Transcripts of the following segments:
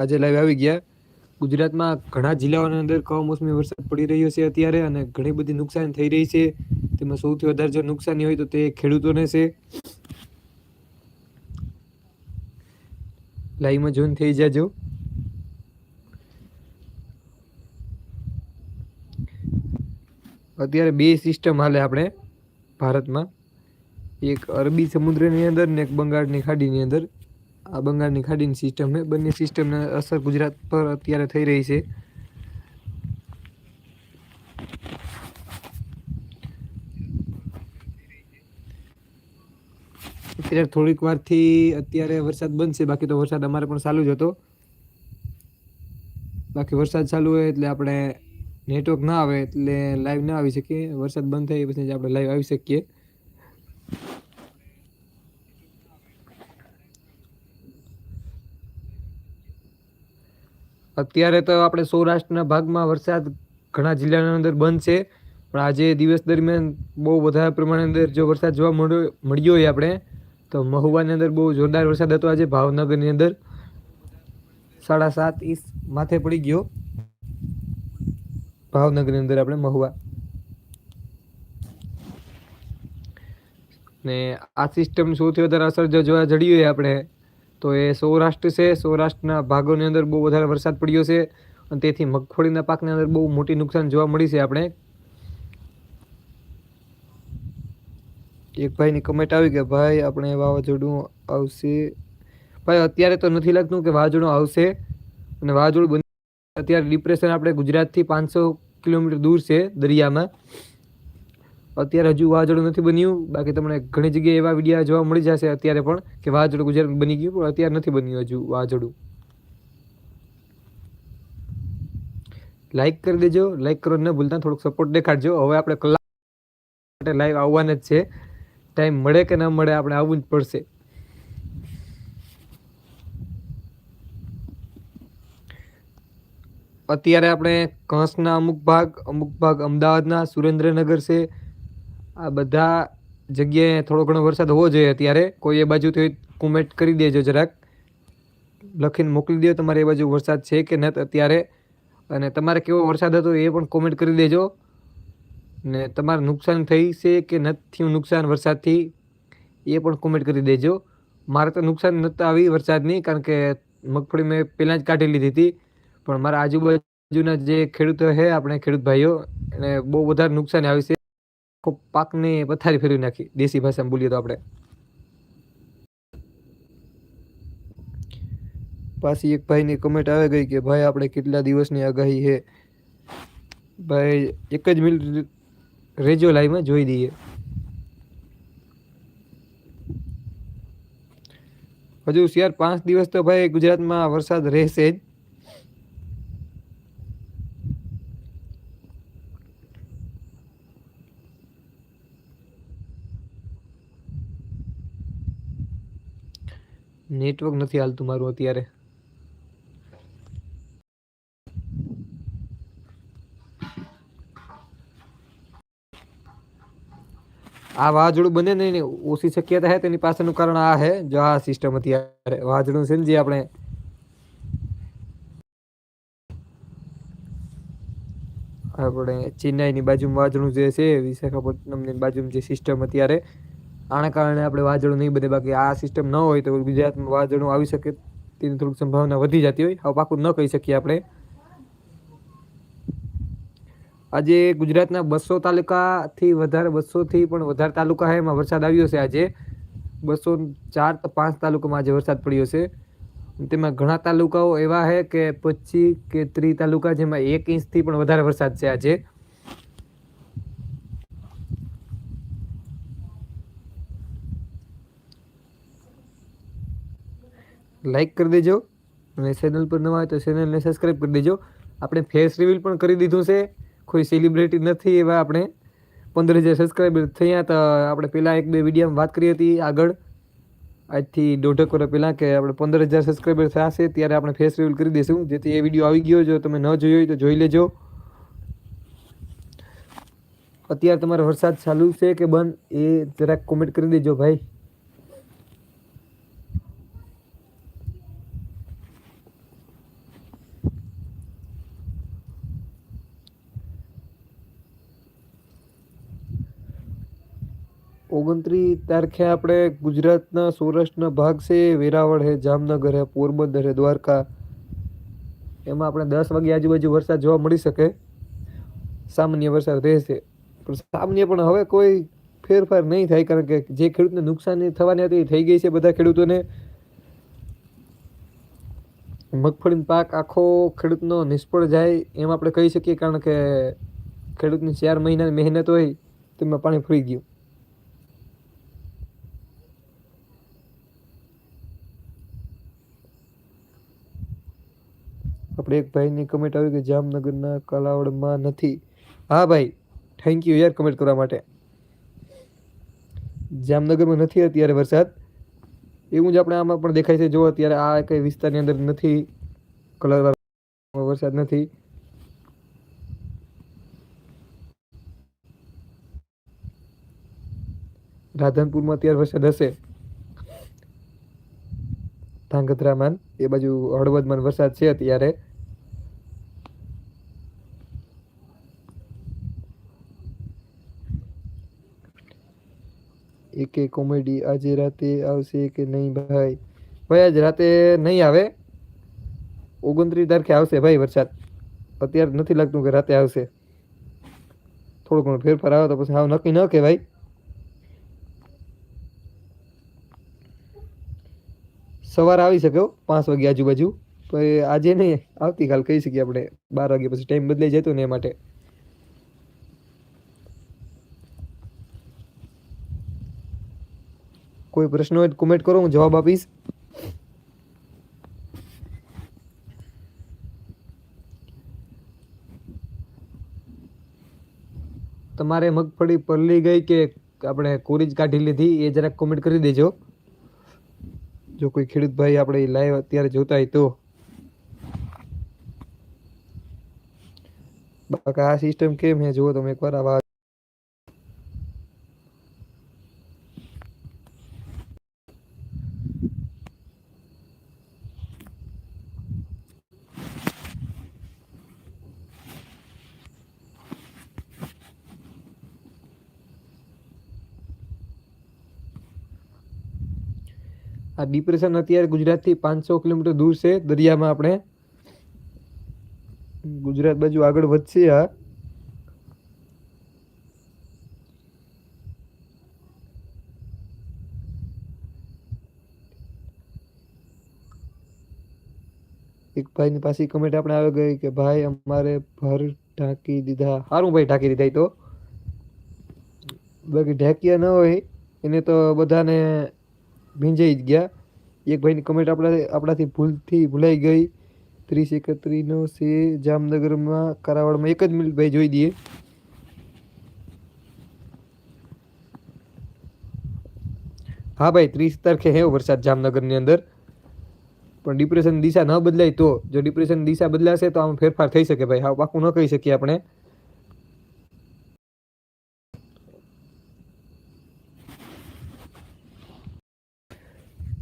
આજે લાઈવ આવી ગયા. ગુજરાતમાં ઘણા જિલ્લાઓની અંદર કમોસમી વરસાદ પડી રહ્યો છે અત્યારે અને ઘણી બધી નુકસાન થઈ રહી છે. તેમાં સૌથી વધારે જો નુકસાની હોય તો તે ખેડૂતોને છે. લાઈવમાં જોઈન થઈ જાજો. અત્યારે બે સિસ્ટમ હાલે આપણે ભારતમાં. એક અરબી સમુદ્રની અંદર ને એક બંગાળની ખાડીની અંદર. આ બંગાળની ખાડીની સિસ્ટમ છે. બંને સિસ્ટમને અસર ગુજરાત પર અત્યારે થઈ રહી છે. અત્યારે થોડીક વારથી અત્યારે વરસાદ બનશે બાકી તો વરસાદ અમારે પણ ચાલુ જ હતો. બાકી વરસાદ ચાલુ હોય એટલે આપણે નેટવર્ક ના આવે એટલે લાઈવ ના આવી શકીએ. વરસાદ બંધ થાય પછી આપણે લાઈવ આવી શકીએ. અત્યારે તો આપણે સૌરાષ્ટ્રના ભાગમાં વરસાદ ઘણા જિલ્લાના અંદર બંધ છે. પણ આજે દિવસ દરમિયાન બહુ વધારે પ્રમાણે અંદર જો વરસાદ જોવા મળ્યો મળ્યો હોય આપણે, તો મહુવાની અંદર બહુ જોરદાર વરસાદ હતો આજે ભાવનગરની અંદર. સાડા સાત ઇંચ માથે પડી ગયો. ભાવનગરની અંદર આપણે મહુવા. ને આ સિસ્ટમ સૌથી વધારે અસર જો જોવા જડી હોય આપણે. તો એ સૌરાષ્ટ્ર છે. સૌરાષ્ટ્રના ભાગોની અંદર બહુ વધારે વરસાદ પડ્યો છે અને તેથી મગફળીના પાકની અંદર બહુ મોટી નુકસાન જોવા મળી છે આપણે. એક ભાઈની કમેન્ટ આવી કે, ભાઈ, આપણે વાવાઝોડું આવશે. ભાઈ, અત્યારે તો નથી લાગતું કે વાવાઝોડું આવશે અને વાવાઝોડું અત્યારે ડિપ્રેશન આપણે ગુજરાતથી પાંચસો કિલોમીટર દૂર છે દરિયામાં. અત્યારે હજુ વાવાઝોડું નથી બન્યું. બાકી તમને ઘણી જગ્યાએ એવા વિડીયા જોવા મળી જશે અત્યારે પણ કે વાવાઝોડું ગુજરાત બની ગયું, પણ અત્યારે નથી બન્યું હજુ વાવાઝોડું લાઈક કરી દેજો. લાઈક કરો ન ભૂલતા. થોડુંક સપોર્ટ દેખાડજો. હવે આપણે કલાક માટે લાઈવ આવવાના જ છે. ટાઈમ મળે કે ન મળે આપણે આવવું જ પડશે. અત્યારે આપણે કંસના અમુક ભાગ અમુક ભાગ અમદાવાદના સુરેન્દ્રનગર છે. આ બધા જગ્યાએ થોડો ઘણો વરસાદ હોવો જોઈએ. અત્યારે કોઈ એ બાજુથી કોમેન્ટ કરી દેજો જરાક. લખીને મોકલી દો તમારે એ બાજુ વરસાદ છે કે નથી અત્યારે. અને તમારે કેવો વરસાદ હતો એ પણ કોમેન્ટ કરી દેજો. ને તમારે નુકસાન થઈ છે કે નથી નુકસાન વરસાદથી, એ પણ કોમેન્ટ કરી દેજો. મારે તો નુકસાન નહોતા આવી વરસાદની, કારણ કે મગફળી મેં પહેલાં જ કાઢી લીધી હતી. પણ મારા આજુબાજુના જે ખેડૂતો છે આપણે ખેડૂત ભાઈઓ, એને બહુ વધારે નુકસાન આવી છે. પાકને પથારી ફેરવી નાખી. દેશી ભાષામાં બોલીએ તો આપણે. પાછી એક ભાઈની કમેન્ટ આવી ગઈ કે, ભાઈ, આપણે કેટલા દિવસની આગાહી છે? ભાઈ, એક જ મિનિટ રેજો લાઈવમાં જોઈ દઈએ હજુ શિયાર પાંચ દિવસ તો ભાઈ ગુજરાતમાં વરસાદ રહેશે જ. નેટવર્ક નથી હાલતું મારું અત્યારે. આ વાવાઝોડું બને ને ઓછી શક્યતા છે, તેની પાછળનું કારણ આ છે, જો આ સિસ્ટમ અત્યારે વાવાઝોડું છે ને જે આપણે આપણે ચેન્નાઈની બાજુમાં વાવાઝોડું જે છે, વિશાખાપટ્ટનમની બાજુમાં જે સિસ્ટમ અત્યારે આના કારણે આપણે વાવાઝોડું નહીં બને. બાકી આ સિસ્ટમ ન હોય તો ગુજરાતમાં વાવાઝોડું આવી શકે તેની થોડીક સંભાવના વધી જતી હોય. હવે પાકું ન કહી શકીએ આપણે. આજે ગુજરાતના બસો તાલુકાથી વધારે, બસોથી પણ વધારે તાલુકા એમાં વરસાદ આવ્યો છે આજે. બસો ચાર પાંચ તાલુકામાં આજે વરસાદ પડ્યો છે. તેમાં ઘણા તાલુકાઓ એવા છે કે પચીસ કે ત્રીસ તાલુકા જેમાં એક ઇંચથી પણ વધારે વરસાદ છે આજે. લાઈક કરી દેજો અને ચેનલ પર નવા હોય તો ચેનલને સબસ્ક્રાઈબ કરી દેજો. આપણે ફેસ રિવીલ પણ કરી દીધું છે. કોઈ સેલિબ્રિટી નથી એવા આપણે. પંદર હજાર સબસ્ક્રાઈબર થયા તો આપણે પહેલાં એક બે વિડીયોમાં વાત કરી હતી આગળ. આજથી દોઢક વર્ષ પહેલાં કે આપણે પંદર હજાર સબસ્ક્રાઈબર થશે ત્યારે આપણે ફેસ રિવીલ કરી દઈશું. જેથી એ વીડિયો આવી ગયો જો તમે ન જોયો હોય તો જોઈ લેજો. અત્યારે તમારો વરસાદ ચાલુ છે કે બંધ એ જરાક કોમેન્ટ કરી દેજો ભાઈ. ઓગણત્રીસ તારખે આપણે ગુજરાતના સૌરાષ્ટ્રના ભાગ છે, વેરાવળ હે, જામનગર હે, પોરબંદર હે, દ્વારકા. એમાં આપણે દસ વાગે આજુબાજુ વરસાદ જોવા મળી શકે. સામાન્ય વરસાદ રહેશે. પણ સામાન્ય પણ હવે કોઈ ફેરફાર નહીં થાય, કારણ કે જે ખેડૂતને નુકસાની થવાની હતી થઈ ગઈ છે બધા ખેડૂતોને. મગફળીનો પાક આખો ખેડૂતનો નિષ્ફળ જાય એમ આપણે કહી શકીએ, કારણ કે ખેડૂતની ચાર મહિનાની મહેનત હોય, તેમાં પાણી ફરી ગયું. આપણે એક ભાઈની કમેન્ટ આવી કે જામનગરના કલાવડમાં નથી. હા ભાઈ થેન્ક યુ યાર કમેન્ટ કરવા માટે. જામનગરમાં નથી અત્યારે વરસાદ. એવું જ આપણે આમાં પણ દેખાય છે. જો અત્યારે આ કઈ વિસ્તારની અંદર નથી, કલર વરસાદ નથી. રાધનપુરમાં અત્યારે વરસાદ હશે. ધાંગધ્રામાં, એ બાજુ હળવદમાં વરસાદ છે અત્યારે. એકે કોમેડી આજે રાતે આવશે કે નહીં ભાઈ? ભાઈ આજ રાતે નહીં આવે. ઓગણત્રીસ તારીખે આવશે ભાઈ વરસાદ. અત્યારે નથી લાગતું કે રાતે આવશે. થોડો ઘણો ફેરફાર આવે તો પછી હાવ નક્કી ન કે ભાઈ સવારે આવી શકે હો, પાંચ વાગે આજુબાજુ. એ આજે નહીં આવતીકાલ કહી શકીએ આપણે. બાર વાગે પછી ટાઈમ બદલાઈ જતો ને એ માટે. કોઈ પ્રશ્ન હોય કોમેન્ટ કરો, હું જવાબ આપીશ. તમારે મગફળી પરલી ગઈ કે આપણે કોરી જ કાઢી લીધી, એ જરાક કોમેન્ટ કરી દેજો. જો કોઈ ખેડૂત ભાઈ આપણે લાઈવ અત્યારે જોતા હોય તો. બાકી આ સિસ્ટમ કેમ હે જુઓ તમે એકવાર આ ડિપ્રેશન અત્યારે ગુજરાતથી પાંચસો કિલોમીટર દૂર છે. દરિયામાં આપણે ગુજરાત બાજુ આગળ વધશે આ. એક ભાઈની પાછી કમેન્ટ આપણે આવી ગઈ કે, ભાઈ, અમારે ભર ઢાંકી દીધા. સારું ભાઈ, ઢાંકી દીધા તો. બાકી ઢાંક્યા ન હોય, એને તો બધાને ભીંજાઈ જ ગયા. એક ભાઈની કમેન્ટ આપણા આપણાથી ભૂલથી ભૂલાઈ ગઈ. ત્રીસ એકત્રીસનો છે જામનગરમાં, કારાવાડમાં એક જ મિનિટ ભાઈ જોઈ દઈએ. હા ભાઈ, ત્રીસ તારીખે હે વરસાદ જામનગરની અંદર. પણ ડિપ્રેશન દિશા ન બદલાય તો. જો ડિપ્રેશન દિશા બદલાશે તો આમાં ફેરફાર થઈ શકે ભાઈ. હા, પાકું ન કહી શકીએ આપણે.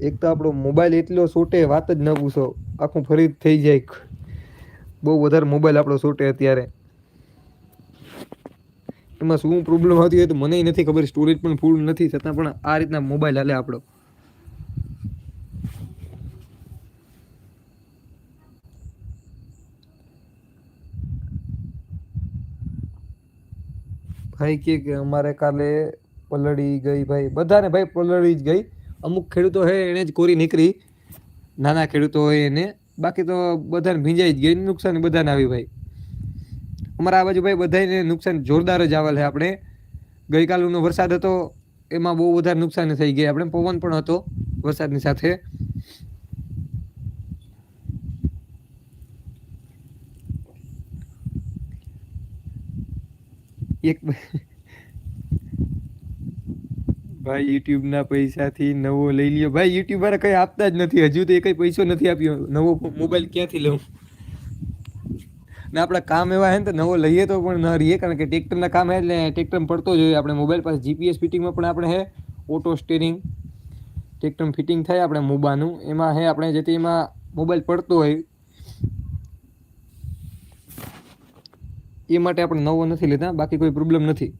એક તો આપણો મોબાઈલ એટલો સોટે વાત જ ન પૂછો. આખું ફરી થઈ જાય. બહુ વધારે મોબાઈલ આપણો સોટે અત્યારે. એમાં શું પ્રોબ્લેમ આવતી હોય તો મને નથી ખબર સ્ટોરેજ પણ ફૂલ નથી, છતાં પણ આ રીતના મોબાઈલ હાલે આપણો. ભાઈ કે અમારે કાલે પલળી ગઈ ભાઈ. બધાને ભાઈ પલળી જ ગઈ. અમુક ખેડૂતો હે, એને જ કોરી નીકળી. નાના ખેડૂતો હોય એને. બાકી તો બધાને ભીંજાઈ જ ગઈ નુકસાન બધાને આવી ભાઈ. અમારા આ બાજુ ભાઈ બધાને નુકસાન જોરદાર જ આવેલ છે આપણે. ગઈકાલનો વરસાદ હતો, એમાં બહુ વધારે નુકસાન થઈ ગઈ આપણે પવન પણ હતો વરસાદની સાથે. એક ભાઈ, યુટ્યુબના પૈસાથી નવો લઈ લ્યો. ભાઈ, યુટ્યુબ વાળા કઈ આપતા જ નથી. હજુ તો એ કઈ પૈસો નથી આપ્યો. નવો મોબાઈલ ક્યાંથી લઉં? ને આપણા કામ એવા હે ને નવો લઈએ તો પણ ન રહીએ, કારણ કે ટ્રેક્ટરના કામ હે એટલે ટ્રેક્ટરમાં પડતો જોઈએ આપણે મોબાઈલ પાસે જીપીએસ ફિટિંગમાં પણ આપણે હે ઓટો સ્ટેરિંગ ટ્રેક્ટર ફિટિંગ થાય આપણે મોબાનું. એમાં હે, આપણે જેથી એમાં મોબાઈલ પડતો હોય. એ માટે આપણે નવો નથી લેતા. બાકી કોઈ પ્રોબ્લેમ નથી.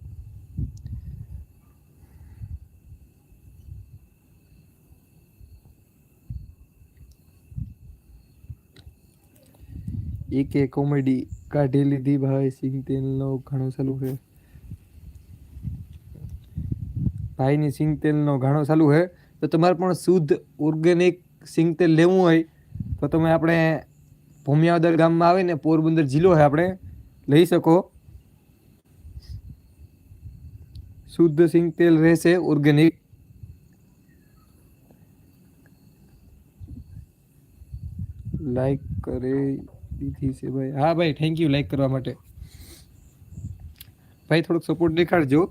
એકે કોમેડી કાઢી લીધી ભાઈ સિંગ તેલનો ઘણો ચાલુ છે. ભાઈની સિંગ તેલનો ઘણો ચાલુ છે. તો તમારે પણ શુદ્ધ ઓર્ગેનિક સિંગ તેલ લેવું હોય, તો તમે આપણે ભૂમિયાવદર ગામમાં આવીને પોરબંદર જિલ્લો છે આપણે, લઈ શકો. શુદ્ધ સિંગ તેલ રહેશે ઓર્ગેનિક લાઈક કરે. દીધી છે ભાઈ. હા ભાઈ થેન્ક યુ લાઈક કરવા માટે. ભાઈ, થોડોક સપોર્ટ દેખાડજો.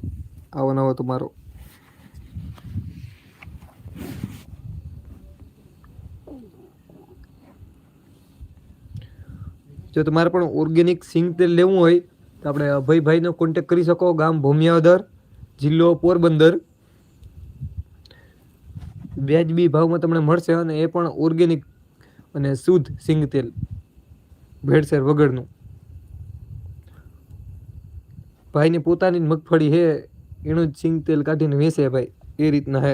આવો નવો તમારો. જો તમારે પણ ઓર્ગેનિક સિંગ તેલ લેવું હોય, તો આપણે અભયભાઈનો કોન્ટેક કરી શકો. ગામ ભૂમિયાવદર, જિલ્લો પોરબંદર. વ્યાજબી ભાવમાં તમને મળશે અને એ પણ ઓર્ગેનિક અને શુદ્ધ સિંગ તેલ. ભેળસેળ વગરનું. ભાઈની પોતાની મગફળી હે એનું જ સિંગ તેલ કાઢીને વેચે ભાઈ, એ રીતના હે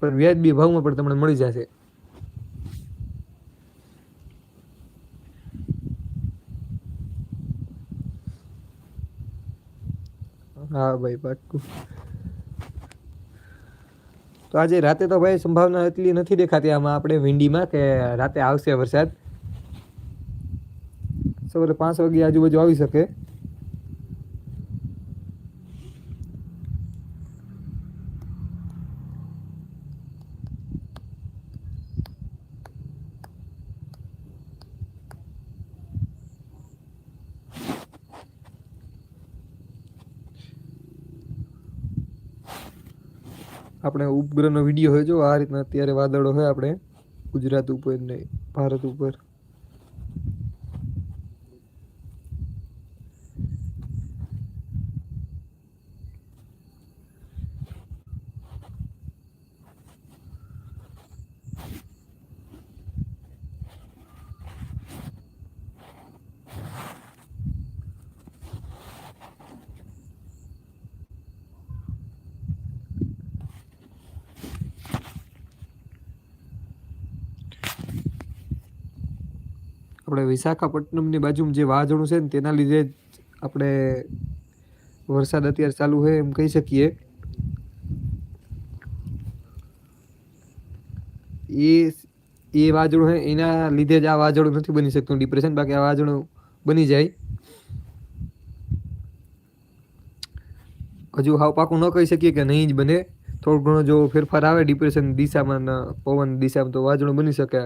પણ વ્યાજબી ભાવમાં પણ તમને મળી જશે. હા ભાઈ, પાક્કું. તો આજે રાતે તો ભાઈ સંભાવના એટલી નથી દેખાતી આમાં આપણે વિંડીમાં કે રાતે આવશે વરસાદ. સવારે પાંચ વાગે આજુબાજુ આવી શકે. આપણે ઉપગ્રહનો વીડિયો હોય જો, આ રીતના અત્યારે વાદળો હોય આપણે ગુજરાત ઉપર ને ભારત ઉપર આપણે વિશાખાપટ્ટનમની બાજુમાં જે વાવાઝોડું છે ને, તેના લીધે જ આપણે વરસાદ અત્યારે ચાલુ છે એમ કહી શકીએ. એ એ વાવાઝોડું છે એના લીધે જ આ વાવાઝોડું નથી બની શકતું ડિપ્રેશન બાકી આ વાવાઝોડું બની જાય. હજુ હાવ પાકું ન કહી શકીએ કે નહીં જ બને. થોડો ઘણો જો ફેરફાર આવે ડિપ્રેશન દિશામાં પવન દિશામાં તો વાવાઝોડું બની શકે.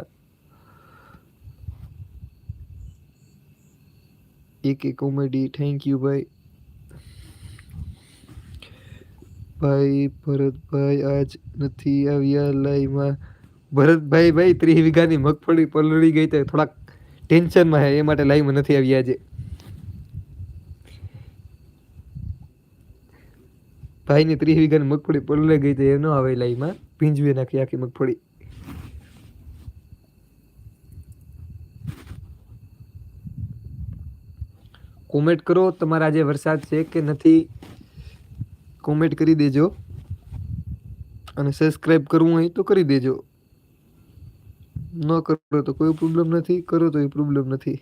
એક એક કોમેડી થેન્ક યુ ભાઈ. ભાઈ, ભરતભાઈ આજ નથી આવ્યા લાઈમાં ભરતભાઈ ભાઈ, ત્રીસ વીઘાની મગફળી પલળી ગઈ તો થોડાક ટેન્શનમાં હે, એ માટે લાઈવમાં નથી આવ્યા આજે. ભાઈની ત્રીસ વીઘાની મગફળી પલળી ગઈ તો એ ન આવે લાઈવમાં. ભીંજવી નાખી આખી મગફળી. કોમેન્ટ કરો, તમારા આજે વરસાદ છે કે નથી, કોમેન્ટ કરી દેજો. અને સબસ્ક્રાઈબ કરવું હોય તો કરી દેજો. ન કરો તો કોઈ પ્રોબ્લેમ નથી, કરો તો એ પ્રોબ્લેમ નથી.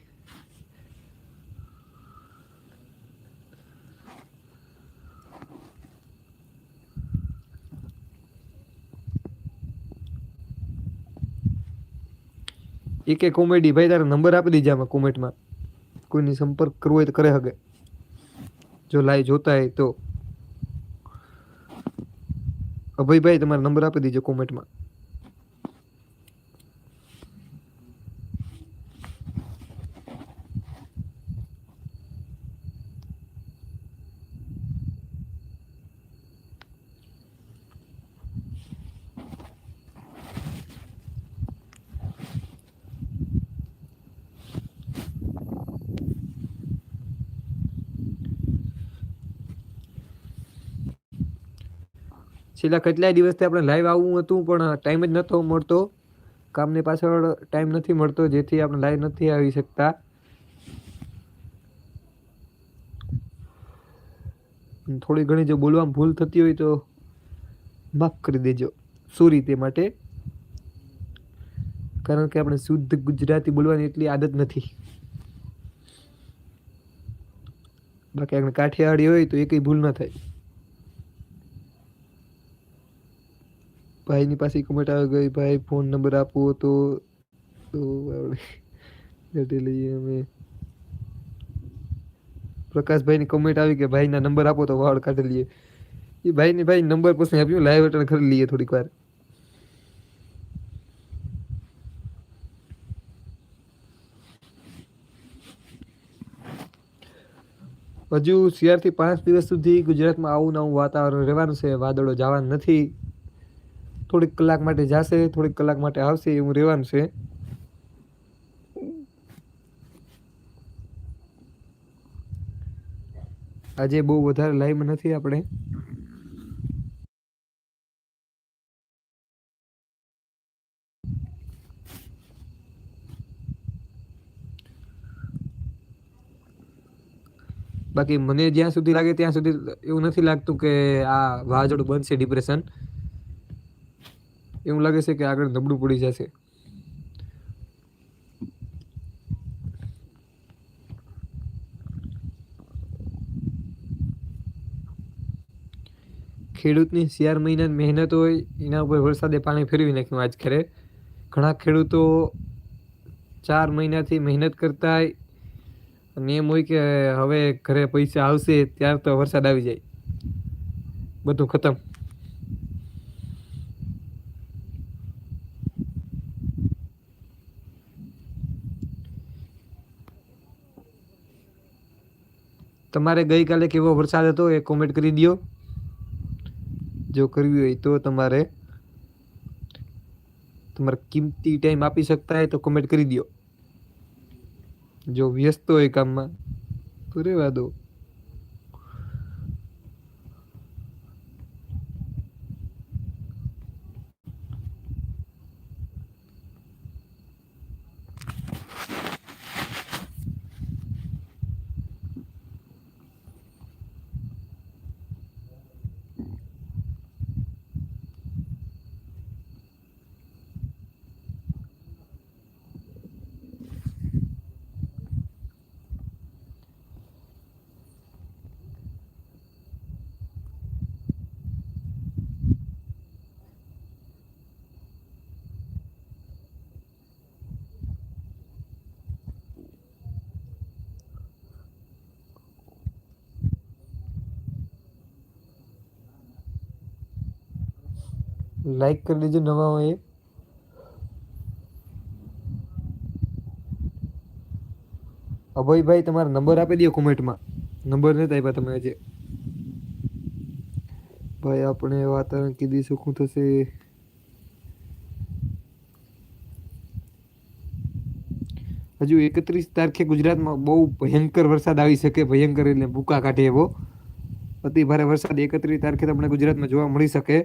એક કોમેડી ભાઈ, તારો નંબર આપી દીજે આમાં કોમેન્ટમાં કોઈની સંપર્ક કરવો હોય તો કરે શકે જો લાઈવ જોતા હોય તો. અભયભાઈ, તમારો નંબર આપી દીજો કોમેન્ટમાં છેલ્લા કેટલાય દિવસથી આપણે લાઈવ આવવું હતું, પણ ટાઈમ જ નહોતો મળતો. કામની પાછળ ટાઈમ નથી મળતો, જેથી આપણે લાઈવ નથી આવી શકતા. થોડી ઘણી જો બોલવામાં ભૂલ થતી હોય તો માફ કરી દેજો. સોરી તે માટે. કારણ કે આપણે શુદ્ધ ગુજરાતી બોલવાની એટલી આદત નથી. બાકી આપણે કાઠિયાવાડી હોય તો એકઈ ભૂલ ન થાય. ભાઈની પાસે કમેન્ટ આવી ગઈ, ભાઈ ફોન નંબર આપો તો તો આપણે લઈએ અમે. પ્રકાશભાઈની કમેન્ટ આવી કે ભાઈના નંબર આપો તો વાળ કાઢી લઈએ. એ ભાઈને ભાઈ નંબર પછી આપ્યું લાઈવ અટેન્ડ કરી લઈએ થોડીક વાર. હજુ શિયાળથી પાંચ દિવસ સુધી ગુજરાતમાં આવું નવું વાતાવરણ રહેવાનું છે, વાદળો જવાનું નથી. થોડીક કલાક માટે જશે, થોડીક કલાક માટે આવશે, એવું રહેવાનું છે. આજે બહુ વધારે લાઈવ નથી આપણે. બાકી મને જ્યાં સુધી લાગે ત્યાં સુધી એવું નથી લાગતું કે આ વાવાઝોડું બનશે ડિપ્રેશન એવું લાગે છે કે આગળ નબળું પડી જશે. ખેડૂતની શિયાળ મહિનાની મહેનત હોય, એના ઉપર વરસાદે પાણી ફેરવી નાખ્યું આજ ખરે ઘણા ખેડૂતો ચાર મહિનાથી મહેનત કરતા હોય અને એમ હોય કે હવે ઘરે પૈસા આવશે, ત્યાર તો વરસાદ આવી જાય. બધું ખતમ. તમારે ગઈકાલે કેવો વરસાદ હતો એ કોમેન્ટ કરી દો જો કરવી હોય તો તમારે તમારે કિંમતી ટાઈમ આપી શકતા હોય તો કોમેન્ટ કરી દો જો વ્યસ્ત હોય કામમાં, તો રહેવા દો. લાઈક કરી દેજો નવા હોય અભયભાઈ તમારો નંબર આપી દો કોમેન્ટમાં નંબર નથી આપ્યા તમે આજે ભાઈ આપણે વાતાવરણ કીધી શું થશે હજુ એકત્રીસ તારીખે ગુજરાતમાં બહુ ભયંકર વરસાદ આવી શકે ભયંકર એટલે ભૂકા કાઢે એવો અતિ ભારે વરસાદ એકત્રીસ તારીખે તમને ગુજરાતમાં જોવા મળી શકે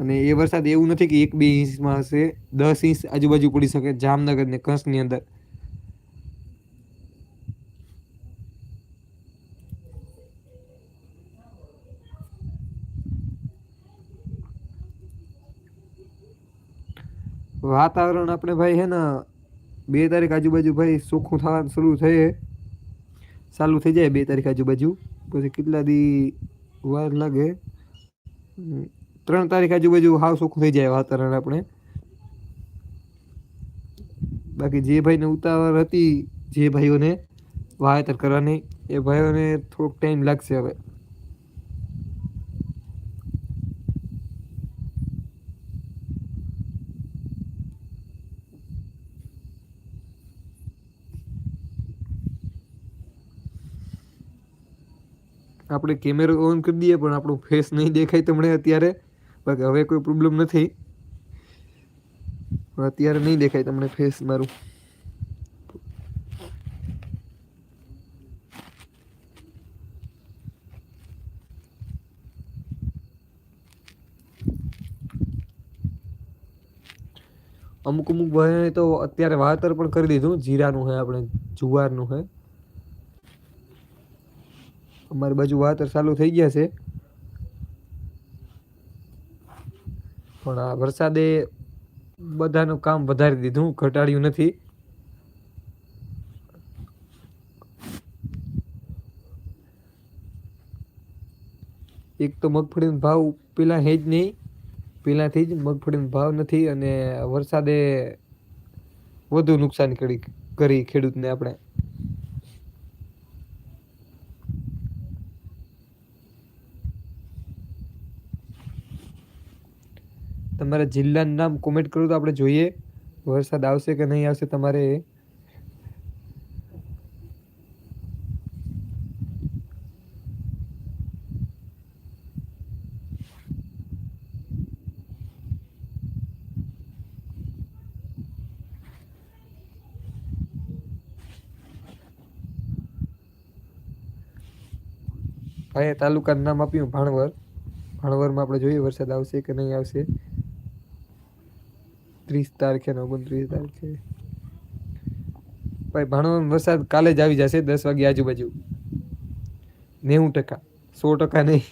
અને એ વરસાદ એવું નથી કે એક બે ઇંચમાં હશે, દસ ઇંચ આજુબાજુ પડી શકે જામનગર ને કચ્છની અંદર. વાતાવરણ આપણે ભાઈ હે ને, બે તારીખ આજુબાજુ ભાઈ ચોખ્ખું થવાનું શરૂ થઈ ચાલુ થઈ જાય બે તારીખ આજુબાજુ. પછી કેટલા દી વાર લાગે? ત્રણ તારીખ આજુબાજુ હાવ ચોખ્ખું થઈ જાય વાતાવરણ આપણે. બાકી જે ભાઈને ઉતાવળ હતી, જે ભાઈઓને વાવેતર કરવાની, એ ભાઈઓને થોડોક ટાઈમ લાગશે હવે. આપણે કેમેરો ઓન કરી દઈએ, પણ આપણું ફેસ નહીં દેખાય તમને અત્યારે. બાકી હવે કોઈ પ્રોબ્લેમ નથી. અત્યારે નહીં દેખાય તમને ફેસ મારું. અમુક અમુક ભાઈ તો અત્યારે વાવેતર પણ કરી દીધું. જીરાનું હે આપણે, જુવારનું હે. અમારી બાજુ વાતર ચાલુ થઈ ગયા છે. પણ આ વરસાદે બધાનું કામ વધારી દીધું, ઘટાડ્યું નથી. એક તો મગફળીનો ભાવ પેલા હે જ નહીં પહેલાંથી જ મગફળીનો ભાવ નથી અને વરસાદે વધુ નુકસાન કરી કરી ખેડૂતને આપણે. તમારા જિલ્લાનું નામ કોમેન્ટ કરો તો આપણે જોઈએ. વરસાદ આવશે કે નહીં આવશે તમારે ભાઈ તાલુકાનું નામ આપ્યું ભાણવર ભાણવરમાં આપણે જોઈએ વરસાદ આવશે કે નહીં આવશે. ત્રીસ તારીખે ને ઓગણત્રીસ તારીખે. ભાઈ ભાણવર વરસાદ કાલે જ આવી જશે, દસ વાગે આજુબાજુ. નેવું ટકા. સો ટકા નહીં.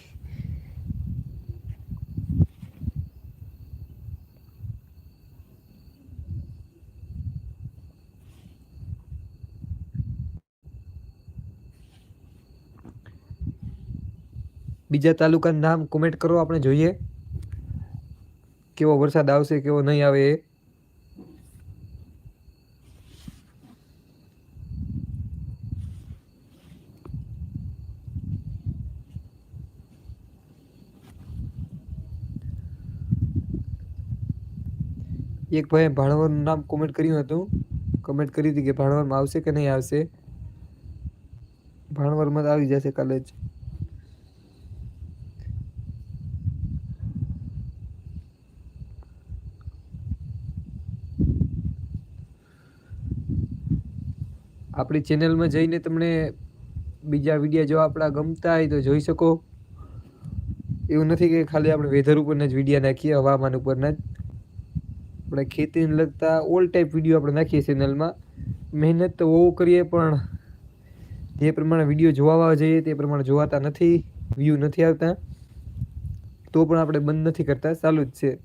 બીજા તાલુકાનું નામ કોમેન્ટ કરો, આપણે જોઈએ. કેવો વરસાદ આવશે, કેવો નહીં આવે એ. એક ભાઈએ ભાણવરનું નામ કોમેન્ટ કર્યું હતું. કમેન્ટ કરી હતી કે ભાણવરમાં આવશે કે નહીં આવશે? ભાણવરમાં આવી જશે કાલે જ. આપણી ચેનલમાં જઈને તમને બીજા વીડિયો જો આપણા ગમતા હોય તો જોઈ શકો. એવું નથી કે ખાલી આપણે વેધર ઉપરના જ વીડિયો નાખીએ, હવામાન ઉપરના જ. આપણે ખેતીને લગતા ઓલ ટાઈપ વીડિયો આપણે નાખીએ ચેનલમાં મહેનત તો બહુ કરીએ પણ જે પ્રમાણે વીડિયો જોવા જઈએ તે પ્રમાણે જોવાતા નથી વ્યૂ નથી આવતા. તો પણ આપણે બંધ નથી કરતા, ચાલુ જ છે.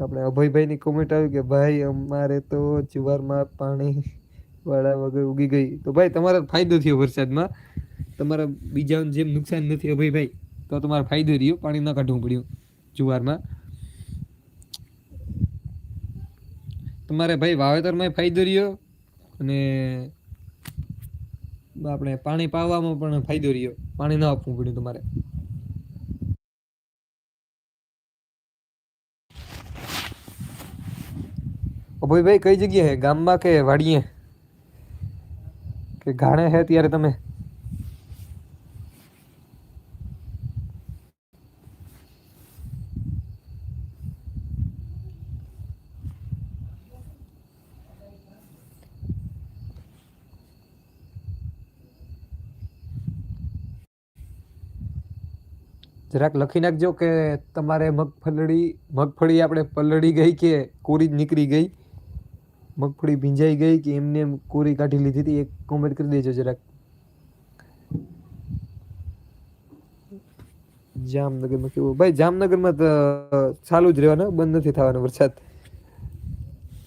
આપણે અભયભાઈની કોમેન્ટ આવી કે, ભાઈ, અમારે તો જુવારમાં પાણી વાળા વગર ઉગી ગઈ. તો ભાઈ, તમારો ફાયદો થયો વરસાદમાં. તમારા બીજાને જેમ નુકસાન નથી, અભયભાઈ. તો તમારે ફાયદો રહ્યો, પાણી ન કાઢવું પડ્યું જુવારમાં. તમારે ભાઈ વાવેતરમાં ફાયદો રહ્યો અને આપણે પાણી પાવામાં પણ ફાયદો રહ્યો. પાણી ન આપવું પડ્યું તમારે. અભયભાઈ કઈ જગ્યાએ? ગામમાં કે વાડીએ? કે ઘાણે હે ત્યારે તમે? જરાક લખી નાખજો કે તમારે મગફળી મગફળી આપણે પલળી ગઈ કે કોરી જ નીકળી ગઈ? મગફળી ભીંજાઈ ગઈ કે એમને એમ કોરી કાઢી લીધી હતી? એક કોમેન્ટ કરી દેજો જરાક. જામનગરમાં કેવું? ભાઈ, જામનગરમાં તો ચાલુ જ રહેવાનું બંધ નથી થવાનો વરસાદ.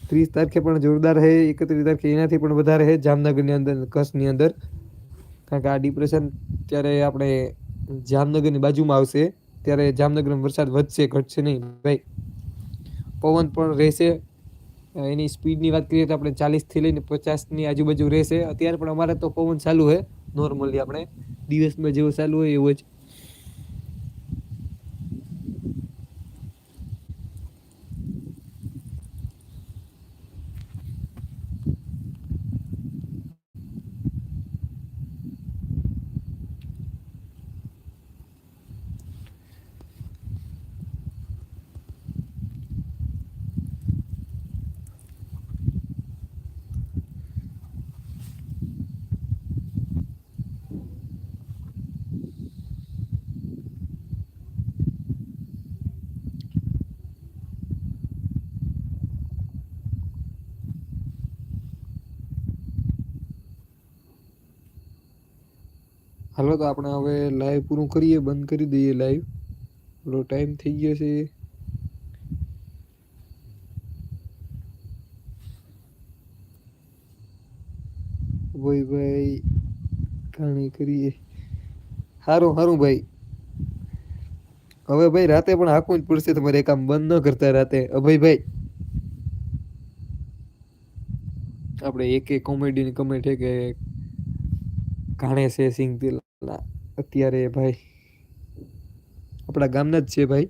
ત્રીસ તારીખે પણ જોરદાર રહે એકત્રીસ તારીખે એનાથી પણ વધારે છે જામનગરની અંદર, કચ્છની અંદર. કારણ કે આ ડિપ્રેશન ત્યારે આપણે જામનગરની બાજુમાં આવશે, ત્યારે જામનગરમાં વરસાદ વધશે, ઘટશે નહીં, ભાઈ. પવન પણ રહેશે. એની સ્પીડની વાત કરીએ તો આપણે ચાલીસથી લઈને પચાસની આજુબાજુ રહેશે. અત્યારે પણ અમારે તો પવન ચાલુ છે, નોર્મલી આપણે. દિવસમાં જેવો ચાલુ હોય એવો જ. હાલો તો આપણે હવે લાઈવ પૂરું કરીએ, બંધ કરી દઈએ લાઈવ થોડો ટાઈમ થઈ ગયો છે. ભાઈ ભાઈ, કાણી કરીએ? સારું સારું ભાઈ. હવે ભાઈ રાતે પણ હાકવું જ પડશે તમારે કામ બંધ ન કરતા રાતે. અભયભાઈ આપણે એક એક કોમેડીની કમેન્ટ છે કે ઘાણે છે, સિંગ દિલ અત્યારે ભાઈ આપણા ગામના જ છે ભાઈ.